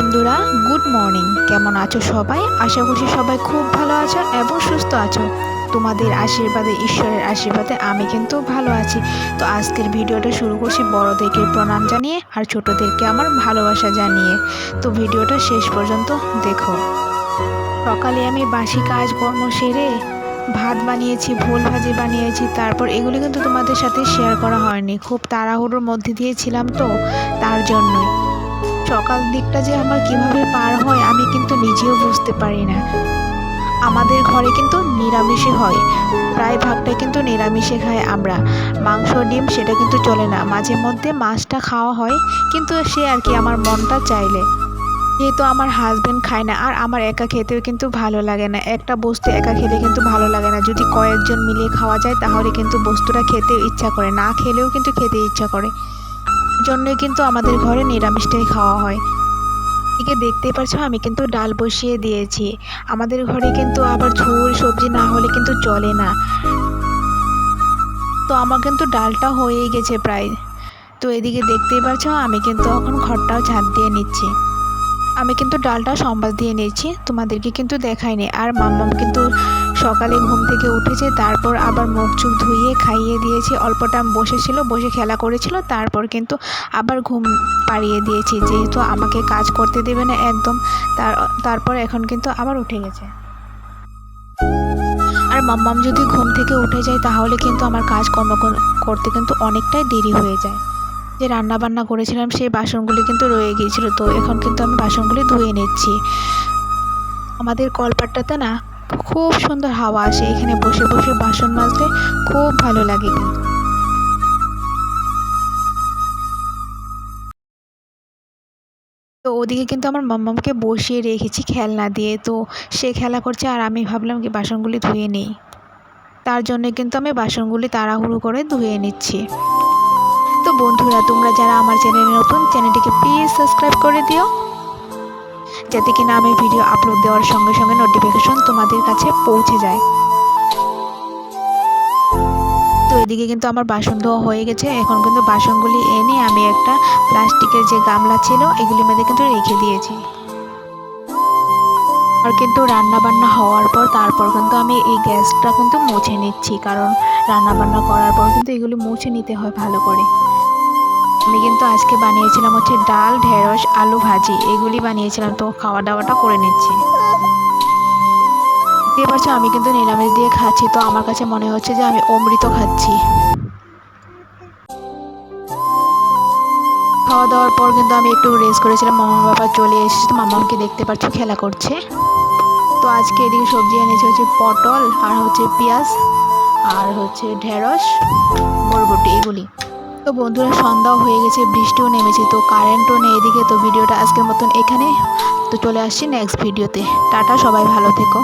বন্ধুরা good morning কেমন আছো সবাই? আশা করছি সবাই খুব ভালো আছো এবং সুস্থ আছো। তোমাদের আশীর্বাদে, ঈশ্বরের আশীর্বাদে আমি কিন্তু ভালো আছি। তো আজকের ভিডিওটা শুরু করছি বড়দেরকে প্রণাম জানিয়ে আর ছোটোদেরকে আমার ভালোবাসা জানিয়ে। তো ভিডিওটা শেষ পর্যন্ত দেখো। সকালে আমি বাসি কাজকর্ম সেরে ভাত বানিয়েছি, ভোল ভাজি বানিয়েছি, তারপর এগুলি কিন্তু তোমাদের সাথে শেয়ার করা হয়নি। খুব তাড়াহুড়োর মধ্যে দিয়েছিলাম তো, তার জন্যই। সকাল দিকটা যে আমার কীভাবে পার হয়, আমি কিন্তু নিজেও বুঝতে পারি না। আমাদের ঘরে কিন্তু নিরামিষই হয়। প্রায় ভাগটাই কিন্তু নিরামিষে খাই আমরা। মাংস, ডিম, সেটা কিন্তু চলে না। মাঝে মধ্যে মাছটা খাওয়া হয়, কিন্তু সে আর কি আমার মনটা চাইলে। যেহেতু আমার হাজব্যান্ড খায় না, আর আমার একা খেতেও কিন্তু ভালো লাগে না। একটা বস্তু একা খেলে কিন্তু ভালো লাগে না। যদি কয়েকজন মিলিয়ে খাওয়া যায়, তাহলে কিন্তু বস্তুটা খেতে ইচ্ছা করে। না খেলেও কিন্তু খেতে ইচ্ছা করে। জন্যই কিন্তু আমাদের ঘরে নিরামিষটাই খাওয়া হয়। এদিকে দেখতে পাচ্ছ আমি কিন্তু ডাল বসিয়ে দিয়েছি। আমাদের ঘরে কিন্তু আবার ঝোল, সবজি না হলে কিন্তু চলে না। তো আমার কিন্তু ডালটা হয়েই গেছে প্রায়। তো এদিকে দেখতেই পাচ্ছ আমি কিন্তু এখন ঘরটাও ঝাঁপ দিয়ে নিচ্ছি। আমি কিন্তু ডালটা সম্বাদ দিয়ে নিয়েছি, তোমাদেরকে কিন্তু দেখাইনি। আর মাম্মাম কিন্তু সকালে ঘুম থেকে উঠেছে, তারপর আবার মুখ চুখ ধুইয়ে খাইয়ে দিয়েছি অল্প টাইম বসেছিল, বসে খেলা করেছিল, তারপর কিন্তু আবার ঘুম পাড়িয়ে দিয়েছি, যেহেতু আমাকে কাজ করতে দেবে না একদম, তার, তারপর এখন কিন্তু আবার উঠে গেছে। আর মাম্মাম যদি ঘুম থেকে উঠে যায়, তাহলে কিন্তু আমার কাজকর্ম করতে কিন্তু অনেকটাই দেরি হয়ে যায়। যে রান্না বান্না করেছিলাম, সেই বাসনগুলি কিন্তু রয়ে গিয়েছিল। তো এখন কিন্তু আমি বাসনগুলি ধুয়ে নিচ্ছি। আমাদের কলপাটটাতে না খুব সুন্দর হাওয়া আসে। এখানে বসে বসে বাসন মাজতে খুব ভালো লাগে। তো ওদিকে কিন্তু আমার মাম্মামকে বসিয়ে রেখেছি খেলনা দিয়ে। তো সে খেলা করছে আর আমি ভাবলাম কি বাসনগুলি ধুয়ে নিই। তার জন্য কিন্তু আমি বাসনগুলি তাড়াহুড়ো করে ধুয়ে নিচ্ছি। বন্ধুরা, তোমরা যারা আমার চ্যানেলে নতুন, চ্যানেলটিকে প্লিজ সাবস্ক্রাইব করে দিও। যাতে কিনা আমি ভিডিও আপলোড দেওয়ার সঙ্গে সঙ্গে নোটিফিকেশন তোমাদের কাছে পৌঁছে যায়। তো এদিকে কিন্তু আমার বাসন ধোয়া হয়ে গেছে। এখন কিন্তু বাসনগুলি এনে আমি একটা প্লাস্টিকের যে গামলা ছিল, এগুলির মধ্যে কিন্তু রেখে দিয়েছি। আর কিন্তু রান্না বান্না হওয়ার পর, তারপর কিন্তু আমি এই গ্যাসটা কিন্তু মুছে নিচ্ছি। কারণ রান্না বান্না করার পর কিন্তু এগুলি মুছে নিতে হয় ভালো করে। আমি কিন্তু আজকে বানিয়েছিলাম হচ্ছে ডাল, ঢেঁড়স, আলু ভাজি। এগুলি বানিয়েছিলাম, তো খাওয়া দাওয়াটা করে নিচ্ছি। দেখতে পাচ্ছ আমি কিন্তু নিরামিষ দিয়ে খাচ্ছি, তো আমার কাছে মনে হচ্ছে যে আমি অমৃত খাচ্ছি। খাওয়া দাওয়ার পর কিন্তু আমি একটু রেস্ট করেছিলাম মামা বাবা চলে এসেছে, তো মামাকে দেখতে পাচ্ছ খেলা করছে। তো আজকে এদিকে সবজি এনেছি হচ্ছে পটল, আর হচ্ছে পেঁয়াজ, আর হচ্ছে ঢেঁড়স, বরবটি, এগুলি। তো বন্ধুরা, সন্ধ্যাও হয়ে গেছে, বৃষ্টিও নেমেছে, তো কারেন্টও নেই এদিকে, তো ভিডিওটা আজকের মতন এখানে। তো চলে আসছি নেক্সট ভিডিওতে টাটা, সবাই ভালো থেকো।